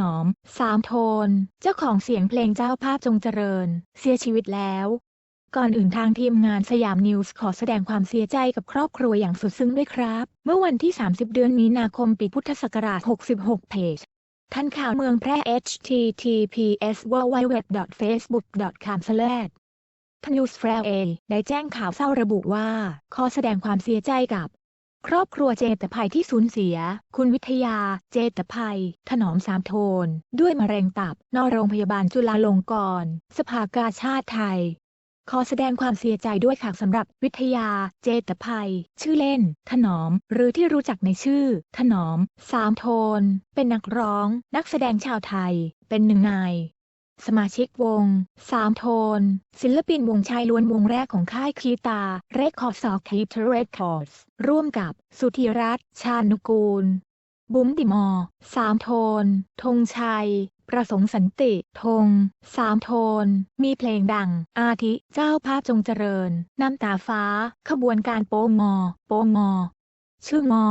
นอมสามโทน เจ้าของเสียงเพลงเจ้าภาพจงเจริญ เสียชีวิตแล้ว ก่อนอื่นทางทีมงานสยามนิวส์ขอแสดงความเสียใจกับครอบครัวอย่างสุดซึ้งด้วยครับ เมื่อวันที่ 30 เดือนมีนาคมปีพุทธศักราช 66 เพจท่านข่าวเมืองแพร่ https www.facebook.com ทนิวส์แฟร์เอได้แจ้งข่าวเศร้าระบุว่า ขอแสดงความเสียใจกับ ครอบครัวเจตภัยที่สูญเสีย คุณวิทยา เจตภัย ถนอมสามโทน ด้วยมะเร็งตับ นอกโรงพยาบาลจุฬาลงกรณ์ สภากาชาติไทย ขอแสดงความเสียใจด้วยค่ะสำหรับวิทยา เจตภัย ชื่อเล่น ถนอม หรือที่รู้จักในชื่อ ถนอม สามโทน เป็นนักร้อง นักแสดงชาวไทย เป็นหนึ่งใน สมาชิกวงสามโทน ศิลปินวงชายล้วนวงแรกของค่ายคีตาเรคคอร์ดสอคีเทเรคคอร์ดร่วมกับสุธีรัตน์ชานุกูล บุ้มติมอสามโทน ธงชัย ประสงค์สันติธงสามโทน มีเพลงดัง อาทิ เจ้าภาพจงเจริญ น้ำตาฟ้า ขบวนการโปมอ โปมอ ชื่อมอ